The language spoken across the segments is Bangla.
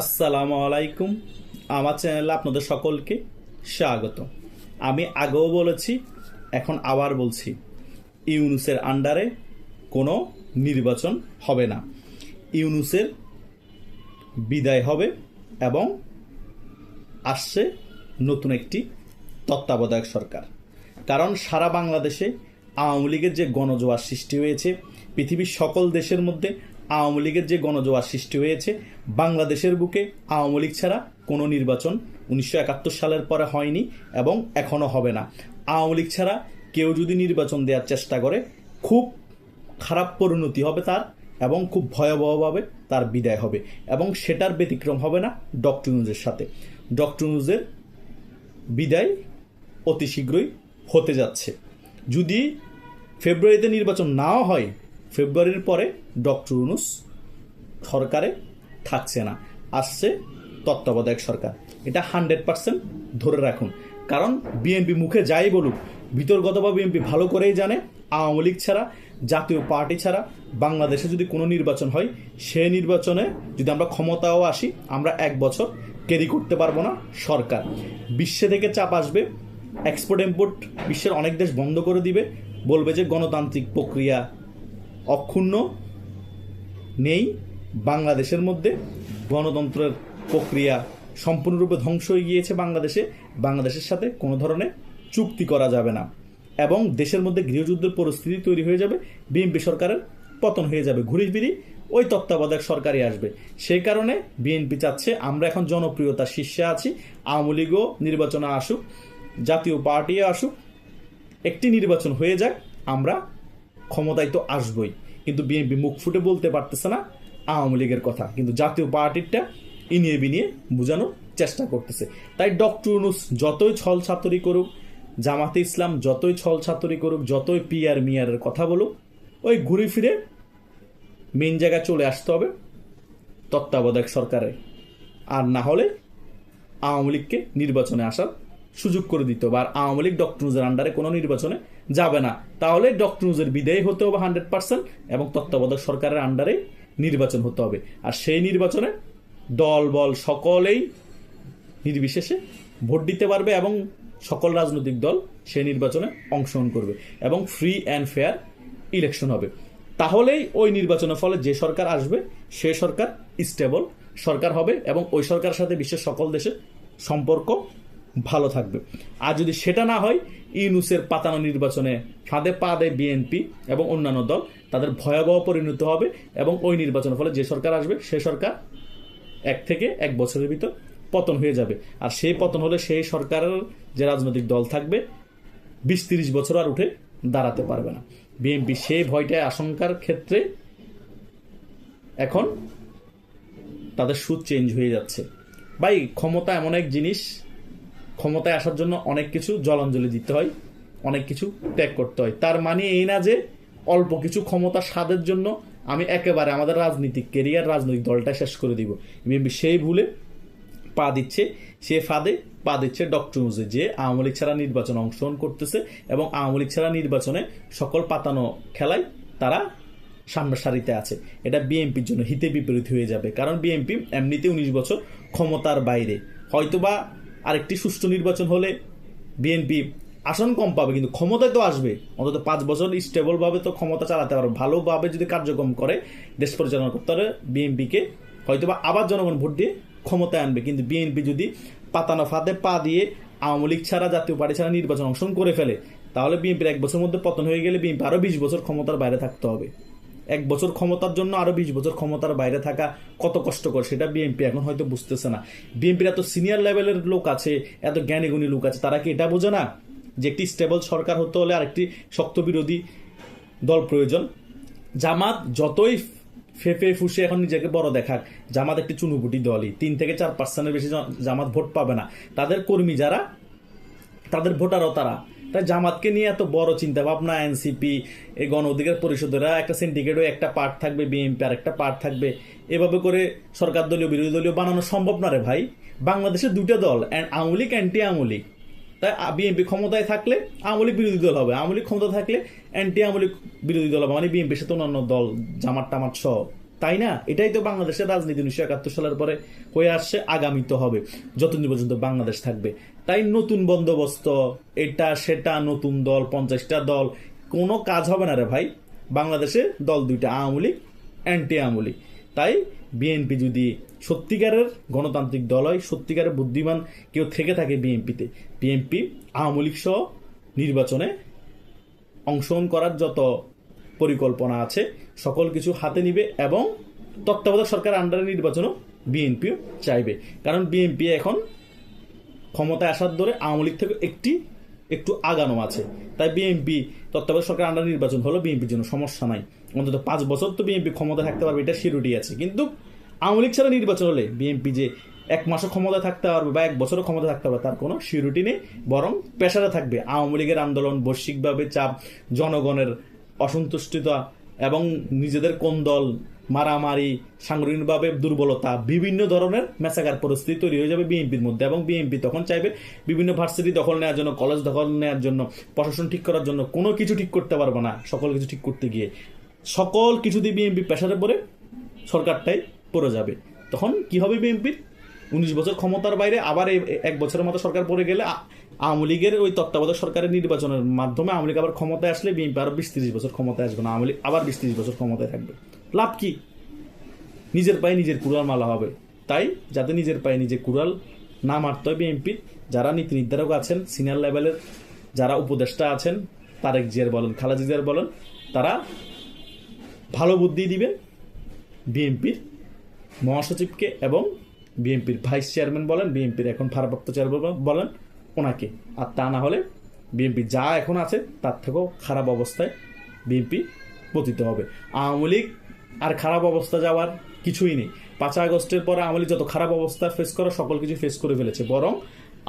আসসালামু আলাইকুম। আমার চ্যানেলে আপনাদের সকলকে স্বাগত। আমি আগেও বলেছি, এখন আবার বলছি, ইউনুসের আন্ডারে কোনো নির্বাচন হবে না। ইউনুসের বিদায় হবে এবং আসছে নতুন একটি তত্ত্বাবধায়ক সরকার। কারণ সারা বাংলাদেশে আওয়ামী লীগের যে গণজোয়ার সৃষ্টি হয়েছে, পৃথিবীর সকল দেশের মধ্যে আওয়ামী লীগের যে গণজোয়ার সৃষ্টি হয়েছে, বাংলাদেশের বুকে আওয়ামী লীগ ছাড়া কোনো নির্বাচন উনিশশো একাত্তর সালের পরে হয়নি এবং এখনও হবে না। আওয়ামী লীগ ছাড়া কেউ যদি নির্বাচন দেওয়ার চেষ্টা করে, খুব খারাপ পরিণতি হবে তার এবং খুব ভয়াবহভাবে তার বিদায় হবে এবং সেটার ব্যতিক্রম হবে না ডক্টর নিউজের সাথে। ডক্টর নিউজের বিদায় অতি শীঘ্রই হতে যাচ্ছে। যদি ফেব্রুয়ারিতে নির্বাচন নাও হয়, ফেব্রুয়ারির পরে ডক্টর ইউনুস সরকারে থাকছে না, আসছে তত্ত্বাবধায়ক সরকার। এটা হান্ড্রেড পার্সেন্ট ধরে রাখুন। কারণ বিএনপি মুখে যাই বলুক, বিতর্কতভাবে বিএনপি ভালো করেই জানে, আওয়ামী লীগ ছাড়া, জাতীয় পার্টি ছাড়া, বাংলাদেশে যদি কোনো নির্বাচন হয়, সে নির্বাচনে যদি আমরা ক্ষমতাও আসি, আমরা এক বছর ক্যারি করতে পারব না সরকার। বিশ্বে থেকে চাপ আসবে এক্সপোর্ট ইম্পোর্ট বিশ্বের অনেক দেশ বন্ধ করে দিবে, বলবে যে গণতান্ত্রিক প্রক্রিয়া অক্ষুণ্ণ নেই। বাংলাদেশের মধ্যে গণতন্ত্রের প্রক্রিয়া সম্পূর্ণরূপে ধ্বংস হয়ে গিয়েছে বাংলাদেশে। বাংলাদেশের সাথে কোনো ধরনের চুক্তি করা যাবে না। এবং দেশের মধ্যে গৃহযুদ্ধের পরিস্থিতি তৈরি হয়ে যাবে, বিএনপি সরকারের পতন হয়ে যাবে ঘুরি ফিরি ওই তত্ত্বাবধায়ক সরকারই আসবে। সেই কারণে বিএনপি চাচ্ছে আমরা এখন জনপ্রিয়তা শীর্ষে আছি, আওয়ামী লীগও নির্বাচনে আসুক, জাতীয় পার্টিও আসুক, একটি নির্বাচন হয়ে যাক, আমরা ক্ষমতায় তো আসবই। কিন্তু বিএনপি মুখ ফুটে বলতে পারতেছে না আওয়ামী লীগের কথা। কিন্তু জাতীয় পার্টিরটা ইনিয়ে বিনিয়ে বোঝানোর চেষ্টা করতেছে। তাই ডক্টর ইউনুস যতই ছল ছাত্রী করুক, জামাতে ইসলাম যতই ছল ছাত্রী করুক, যতই পিয়ার মিয়ারের কথা বলুক, ওই ঘুরে ফিরে মেন জায়গায় চলে আসতে হবে তত্ত্বাবধায়ক সরকারে। আর না হলে আওয়ামী লীগকে নির্বাচনে আসার সুযোগ করে দিতে আর আওয়ামী লীগ ডক্টর নিউজের আন্ডারে কোনো নির্বাচনে যাবে না। তাহলে ডক্টর নিউজের বিদায় হতে হবে হান্ড্রেড পার্সেন্ট এবং তত্ত্বাবধায়ক সরকারের আন্ডারে নির্বাচন হতে হবে। আর সেই নির্বাচনে দল, বল সকলেই নির্বিশেষে ভোট দিতে পারবে এবং সকল রাজনৈতিক দল সেই নির্বাচনে অংশগ্রহণ করবে এবং ফ্রি অ্যান্ড ফেয়ার ইলেকশন হবে। তাহলেই ওই নির্বাচনের ফলে যে সরকার আসবে, সে সরকার স্টেবল সরকার হবে এবং ওই সরকারের সাথে বিশ্বের সকল দেশের সম্পর্ক ভালো থাকবে। আর যদি সেটা না হয়, ইউনুসের পাতানো নির্বাচনে ফাঁদে পা দেয় বিএনপি এবং অন্যান্য দল, তাদের ভয়াবহ পরিণত হবে এবং ওই নির্বাচনের ফলে যে সরকার আসবে, সে সরকার এক থেকে এক বছরের ভিতর পতন হয়ে যাবে। আর সেই পতন হলে সেই সরকারের যে রাজনৈতিক দল থাকবে, বিশ তিরিশ বছর আর উঠে দাঁড়াতে পারবে না। বিএনপি সেই ভয়টায় আশঙ্কার ক্ষেত্রে এখন তাদের সুদ চেঞ্জ হয়ে যাচ্ছে। ভাই, ক্ষমতা এমন এক জিনিস ক্ষমতায় আসার জন্য অনেক কিছু জলাঞ্জলি দিতে হয়, অনেক কিছু ত্যাগ করতে হয়। তার মানে এই না যে অল্প কিছু ক্ষমতা স্বাদের জন্য আমি একেবারে আমাদের রাজনীতিক কেরিয়ার রাজনৈতিক দলটা শেষ করে দিব। বিএনপি সেই ভুলে পা দিচ্ছে, সে ফাঁদে পা দিচ্ছে ডক্টর ইউনুসে যে আওয়ামী লীগ ছাড়া নির্বাচনে অংশগ্রহণ করতেছে এবং আওয়ামী লীগ ছাড়া নির্বাচনে সকল পাতানো খেলায় তারা সামনের সারিতে আছে। এটা বিএনপির জন্য হিতে বিপরীত হয়ে যাবে। কারণ বিএনপি এমনিতে উনিশ বছর ক্ষমতার বাইরে। হয়তোবা আরেকটি সুষ্ঠু নির্বাচন হলে বিএনপি আসন কম পাবে, কিন্তু ক্ষমতায় তো আসবে। অন্তত পাঁচ বছর স্টেবল ভাবে তো ক্ষমতা চালাতে পারবে, ভালোভাবে যদি কার্যক্রম করে, দেশ পরিচালনা করতে পারে বিএনপিকে হয়তো বা আবার জনগণ ভোট দিয়ে ক্ষমতায় আনবে, কিন্তু বিএনপি যদি পাতানো ফাঁদে পা দিয়ে আওয়ামী লীগ ছাড়া, জাতীয় পার্টি ছাড়া নির্বাচন অংশগ্রহণ করে ফেলে, তাহলে বিএনপির এক বছরের মধ্যে পতন হয়ে গেলে বিএনপি আরও বিশ বছর ক্ষমতার বাইরে থাকতে হবে। এক বছর ক্ষমতার জন্য আরও বিশ বছর ক্ষমতার বাইরে থাকা কত কষ্টকর, সেটা বিএনপি এখন হয়তো বুঝতেছে না। বিএনপির এত সিনিয়র লেভেলের লোক আছে, এত জ্ঞানী গুণী লোক আছে, তারা কি এটা বোঝে না যে একটি স্টেবল সরকার হতে হলে আরেকটি শক্ত বিরোধী দল প্রয়োজন? জামাত যতই ফেফে ফুসে এখন নিজেকে বড় দেখাক, জামাত একটি চুনুপুটি দলই। তিন থেকে চার পার্সেন্টের বেশি জামাত ভোট পাবে না। তাদের কর্মী যারা, তাদের ভোটারও তারা। তাই জামাতকে নিয়ে এত বড় চিন্তা ভাবনা এনসিপি এই গণ অধিকার পরিষদেরা, একটা সিন্ডিকেটও একটা পার্ট থাকবে বিএনপি আর একটা পার্ট থাকবে। এভাবে করে সরকার দলীয়, বিরোধী দলীয় বানানো সম্ভব না রে ভাই। বাংলাদেশে দুটো দল আওয়ামী লীগ অ্যান্টি আওয়ামী লীগ। তাই বিএনপি ক্ষমতায় থাকলে আওয়ামী লীগ বিরোধী দল হবে। আওয়ামী লীগ ক্ষমতা থাকলে অ্যান্টি আওয়ামী লীগ বিরোধী দল হবে। মানে বিএনপির সাথে অন্যান্য দল, জামাত টামাত সহ। তাই না? এটাই তো বাংলাদেশের রাজনীতি। উনিশশো একাত্তর সালের পরে হয়ে আসছে আগামী তো হবে। যতদিন পর্যন্ত বাংলাদেশ থাকবে। তাই নতুন বন্দোবস্ত, এটা, সেটা, নতুন দল, পঞ্চাশটা দল, কোনো কাজ হবে না রে ভাই। বাংলাদেশে দল দুইটা, আওয়ামী লীগ অ্যান্টি আওয়ামী লীগ। তাই বিএনপি যদি সত্যিকারের গণতান্ত্রিক দল হয়, সত্যিকারের বুদ্ধিমান কেউ থেকে থাকে বিএনপিতে বিএনপি আওয়ামী লীগ সহ নির্বাচনে অংশগ্রহণ করার যত পরিকল্পনা আছে, সকল কিছু হাতে নিবে এবং তত্ত্বাবধায়ক সরকার আন্ডারে নির্বাচনও বিএনপিও চাইবে। কারণ বিএনপি এখন ক্ষমতায় আসার দরে আওয়ামী লীগ থেকে একটি, একটু আগানো আছে। তাই বিএনপি তত্ত্বাবধায়ক সরকার আন্ডার নির্বাচন হলো বিএনপির জন্য সমস্যা নাই। অন্তত পাঁচ বছর তো বিএনপি ক্ষমতা থাকতে পারবে, এটা সিরুটি আছে। কিন্তু আওয়ামী লীগ ছাড়া নির্বাচন হলে বিএনপি যে এক মাসও ক্ষমতা থাকতে পারবে বা এক বছরও ক্ষমতা থাকতে পারবে, তার কোনো সিরুটি নেই, বরং পেশারে থাকবে। আওয়ামী লীগের আন্দোলন, বৈশ্বিকভাবে চাপ, জনগণের অসন্তুষ্টিতা এবং নিজেদের কোন দল মারামারি, সাংগঠনিকভাবে দুর্বলতা, বিভিন্ন ধরনের মেসাকার পরিস্থিতি তৈরি হয়ে যাবে বিএনপির মধ্যে এবং বিএনপি তখন চাইবে বিভিন্ন ভার্সিটি দখল নেওয়ার জন্য, কলেজ দখল নেওয়ার জন্য, প্রশাসন ঠিক করার জন্য কোনো কিছু ঠিক করতে পারবে না, সকল কিছু ঠিক করতে গিয়ে। সকল কিছু দিয়ে বিএনপি পেশারে পড়ে সরকারটাই পড়ে যাবে। তখন কি হবে বিএনপির উনিশ বছর ক্ষমতার বাইরে আবার এক বছরের মতো সরকার পড়ে গেলে আওয়ামী লীগের ওই তত্ত্বাবধায়ক সরকারের নির্বাচনের মাধ্যমে আওয়ামী লীগ আবার ক্ষমতায় আসলে বিএনপি আরও বিশ তিরিশ বছর ক্ষমতায় আসবে না, আওয়ামী লীগ আবার বিশ তিরিশ বছর ক্ষমতায় থাকবে। লাভ কি? নিজের পায়ে নিজের কুড়াল মালা হবে। তাই যাতে নিজের পায়ে নিজে কুড়াল না মারতে হয় বিএনপির যারা নীতি নির্ধারক আছেন সিনিয়র লেভেলের যারা উপদেষ্টা আছেন, তারেক জিয়ার বলেন, খালেদা জিয়ার বলেন, তারা ভালো বুদ্ধি দিবেন বিএনপির মহাসচিবকে এবং বিএনপির ভাইস চেয়ারম্যান বলেন, বিএনপির এখন ভারপ্রাপ্ত চেয়ারম্যান বলেন ওনাকে। আর তা না হলে বিএনপি যা এখন আছে, তার থেকেও খারাপ অবস্থায় বিএনপি পতিত হবে। আওয়ামী লীগ আর খারাপ অবস্থা যাওয়ার কিছুই নেই। পাঁচ আগস্টের পরে আওয়ামী লীগ যত খারাপ অবস্থা ফেস করা, সকল কিছু ফেস করে ফেলেছে। বরং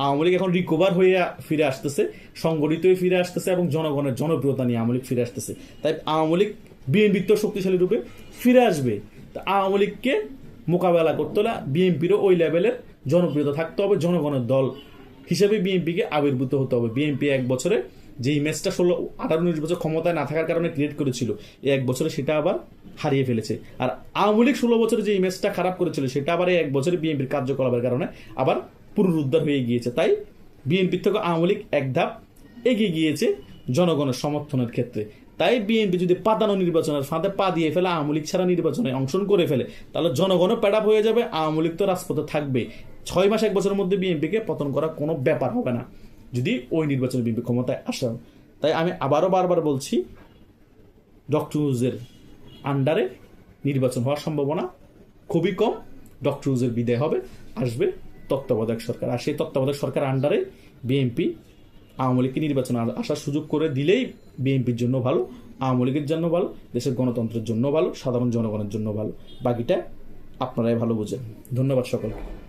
আওয়ামী লীগ এখন রিকভার হয়ে ফিরে আসতেছে, সংগঠিত হয়ে ফিরে আসতেছে এবং জনগণের জনপ্রিয়তা নিয়ে আওয়ামী লীগ ফিরে আসতেছে। তাই আওয়ামী লীগ বিএনপির তো শক্তিশালী রূপে ফিরে আসবে। তা আওয়ামী লীগকে মোকাবেলা করতে হলে বিএনপিরও ওই লেভেলের জনপ্রিয়তা থাকতে হবে, জনগণের দল হিসেবে বিএনপিকে আবির্ভূত হতে হবে। বিএনপি এক বছরে যে ইমেজটা ষোলো, আঠারো, উনিশ বছর ক্ষমতায় না থাকার কারণে ক্রিয়েট করেছিল, এই এক বছরে সেটা আবার হারিয়ে ফেলেছে। আর আওয়ামী লীগ ষোলো বছরে যে ইমেজটা খারাপ করেছিল, সেটা আবার এই এক বছরে বিএনপির কার্যকলাপের কারণে আবার পুনরুদ্ধার হয়ে গিয়েছে। তাই বিএনপির থেকে আওয়ামী লীগ এক ধাপ এগিয়ে গিয়েছে জনগণের সমর্থনের ক্ষেত্রে। তাই বিএনপি যদি পাতানো নির্বাচনের ফাঁদে পা দিয়ে ফেলে, আওয়ামী লীগ ছাড়া নির্বাচনে অংশগ্রহণ করে ফেলে, তাহলে জনগণও প্যাডাপ হয়ে যাবে, আওয়ামী লীগ তো রাজপথে থাকবে ছয় মাস, এক বছরের মধ্যে বিএনপিকে পতন করা কোনো ব্যাপার হবে না। যদি ওই নির্বাচনে বিএনপি ক্ষমতায় আসে তাই আমি আবারও বারবার বলছি ডক্টর ইউজের আন্ডারে নির্বাচন হওয়ার সম্ভাবনা খুবই কম ডক্টর ইউজের বিদায় হবে, আসবে তত্ত্বাবধায়ক সরকার। আর সেই তত্ত্বাবধায়ক সরকার আন্ডারে বিএনপি আওয়ামী লীগকে নির্বাচনে আসার সুযোগ করে দিলেই বিএনপির জন্য ভালো, আওয়ামী লীগের জন্য ভালো, দেশের গণতন্ত্রের জন্য ভালো, সাধারণ জনগণের জন্য ভালো। বাকিটা আপনারাই ভালো বোঝেন। ধন্যবাদ সকলকে।